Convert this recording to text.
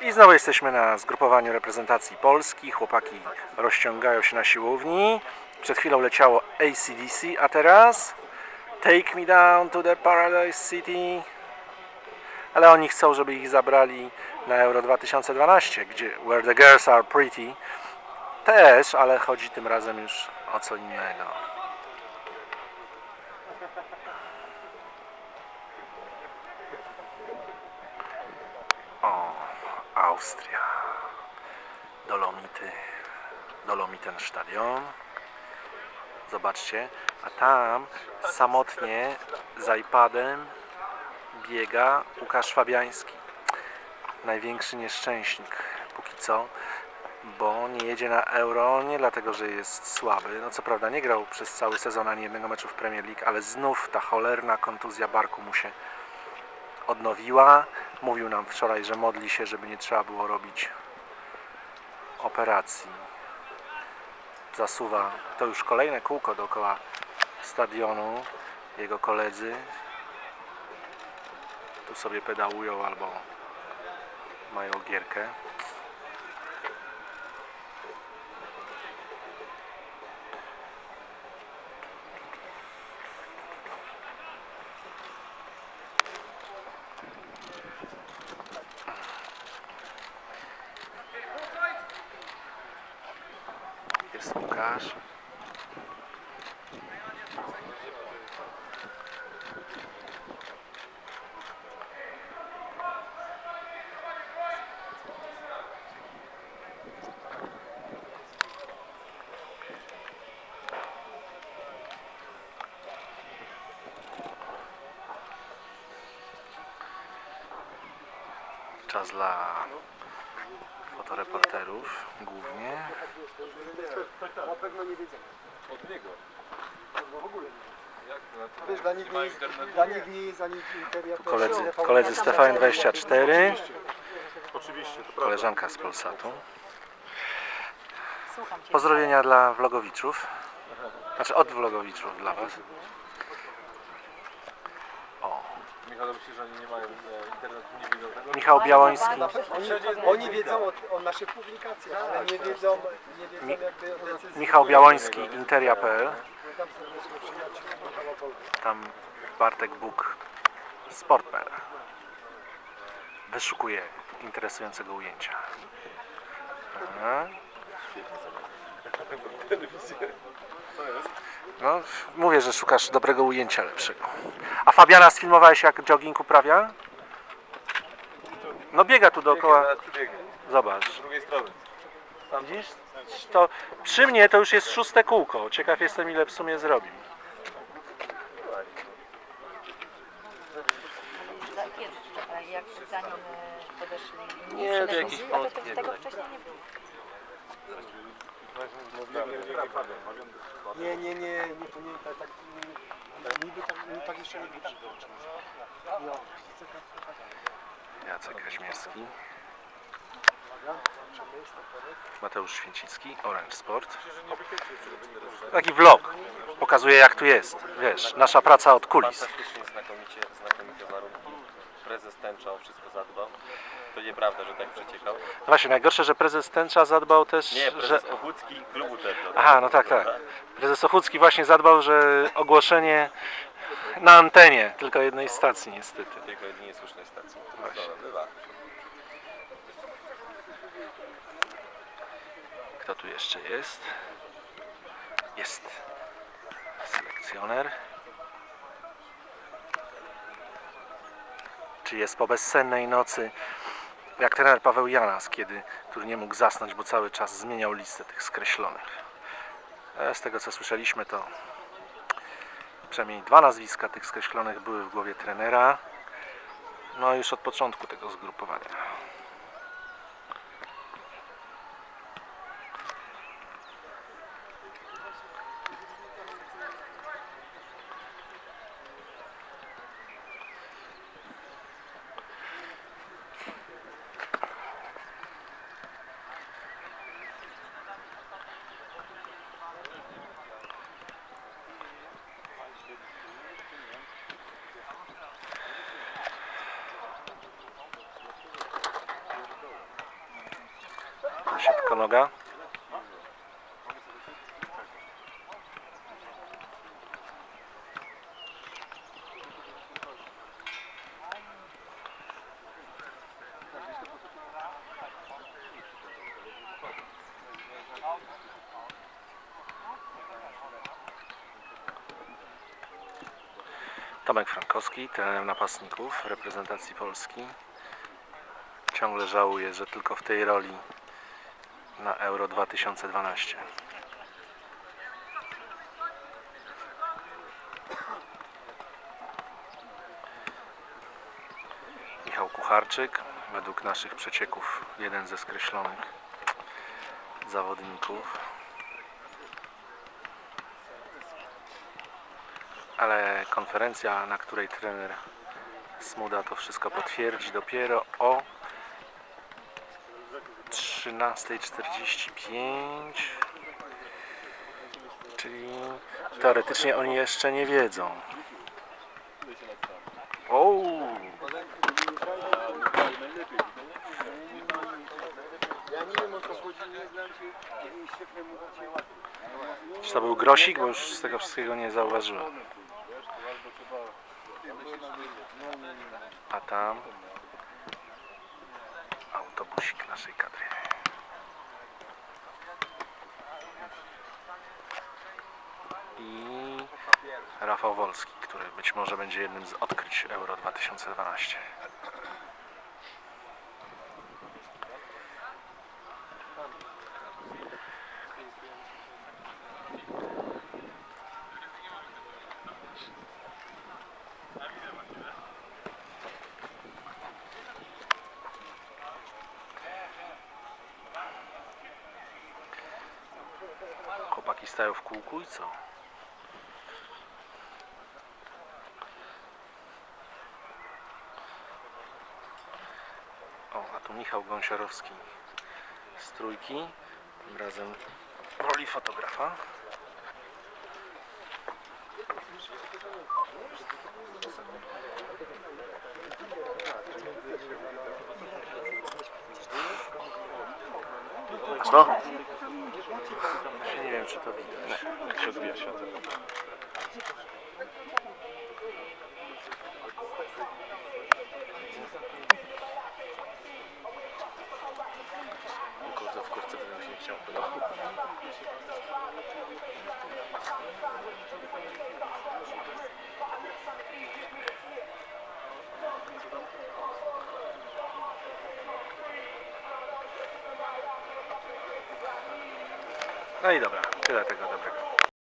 I znowu jesteśmy na zgrupowaniu reprezentacji Polski. Chłopaki rozciągają się na siłowni. Przed chwilą leciało ACDC, a teraz Take Me Down to the Paradise City. Ale oni chcą, żeby ich zabrali na Euro 2012, gdzie Where the Girls Are Pretty. Też, ale chodzi tym razem już o co innego. O, Austria. Dolomity. Dolomitenstadion. Zobaczcie, a tam samotnie z iPadem biega Łukasz Fabiański. Największy nieszczęśnik póki co, bo nie jedzie na Euro nie dlatego, że jest słaby. No co prawda nie grał przez cały sezon ani jednego meczu w Premier League, ale znów ta cholerna kontuzja barku mu się odnowiła. Mówił nam wczoraj, że modli się, żeby nie trzeba było robić operacji. Zasuwa to już kolejne kółko dookoła stadionu. Jego koledzy tu sobie pedałują albo mają gierkę. Jest Łukasz. Czas dla fotoreporterów głównie. Na pewno nie wiedziałem. Od niego. No w ogóle nie. Jak to? No, Wiesz, dla nich nie jest, dla nich nie jest ani Interia Koledzy, koledzy z TVN24, Oczywiście, to prawda. koleżanka z Polsatu. Pozdrowienia dla vlogowiczów. Znaczy od vlogowiczów dla Was. Michał, myślisz, że oni nie mają e, internetu niewidzącego? Michał Białoński. Oni, oni wiedzą o, o naszych publikacjach, ale nie wiedzą, nie wiedzą jakby o decyzji. Michał Białoński, Interia.pl. Tam są nasi przyjaciele Michała Polka. Tam Bartek Buk, Sport.pl. Wyszukuje interesującego ujęcia. Aha. No, mówię, że szukasz dobrego ujęcia lepszego. A Fabiana sfilmowałeś jak jogging uprawia? No biega tu dookoła. Zobacz. Z drugiej strony. Widzisz? To przy mnie to już jest szóste kółko. Ciekaw jestem ile w sumie zrobił. Jak zanim e, podeszli Nie, wątki to, tego wcześniej nie było. Nie, nie, nie, nie, to nie, tak, tak, nie, niby tak, niby tak jeszcze nie. No, Jacek Kaźmierski. Mateusz Święcicki, Orange Sport. Taki vlog. Pokazuje jak tu jest. Wiesz, nasza praca od kulis. Tęcza o wszystko zadbał. To nieprawda, że tak przeciekał. Właśnie, najgorsze, że prezes Tęcza zadbał też, Nie, że... prezes Ochódzki klubu Tęcza. Aha, no tak, tak. Prezes Ochucki właśnie zadbał, że ogłoszenie na antenie tylko jednej stacji niestety. Tylko jedynie słusznej stacji. Właśnie. Dobra, bywa. Kto tu jeszcze jest? Jest selekcjoner. Czy jest po bezsennej nocy, jak trener Paweł Janas, kiedy, który nie mógł zasnąć, bo cały czas zmieniał listę tych skreślonych. E, Z tego co słyszeliśmy, to przynajmniej dwa nazwiska tych skreślonych były w głowie trenera. No już od początku tego zgrupowania. Noga. Tomek Frankowski, trener napastników reprezentacji Polski. Ciągle żałuję, że tylko w tej roli na Euro 2012. Michał Kucharczyk, według naszych przecieków jeden ze skreślonych zawodników. Ale konferencja, na której trener Smuda to wszystko potwierdzi dopiero o 13.45 czyli teoretycznie oni jeszcze nie wiedzą. O czy to był grosik, bo już z tego wszystkiego nie zauważyłem. A tam i Rafał Wolski, który być może będzie jednym z odkryć Euro 2012. Chłopaki stają w kółku i co? O, a tu Michał Gąsiorowski z trójki, tym razem w roli fotografa. Co? Nie wiem, czy to widać. Nie, się odbija światło. Kurde, w podobać. No i dobra, tyle tego dobrego.